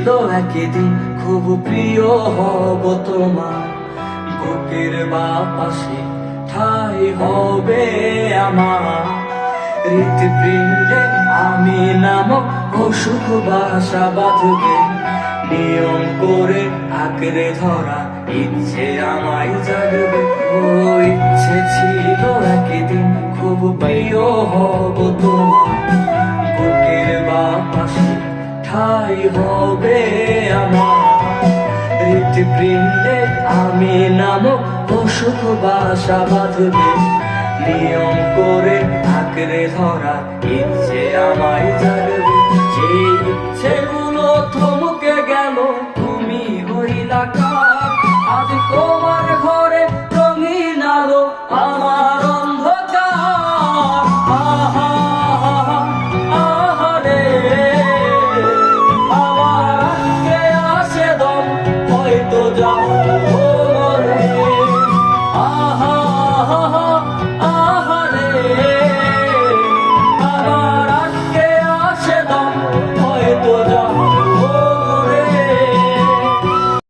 ছিল একদিন খুব প্রিয় হব তোমার। বুকের বাপাশে ঠাই হবে আমার। হৃৎপিণ্ডে আমি নামক অসুখ বাসা বাঁধবে। নিয়ম করে আঁকড়ে ধরা ইচ্ছে আমায় জাগবে। ও ইচ্ছে ছিল একদিন খুব প্রিয় হব তোমার। ঠাই হবে আমার? হৃদবৃন্দে আমি নামক অসুখ বাসা বাঁধবে। নিয়ম করে আঁকড়ে ধরা ইচ্ছে আমায় জানবে যে ইচ্ছেগুলো থমকে গেল, তুমি হইলা আমার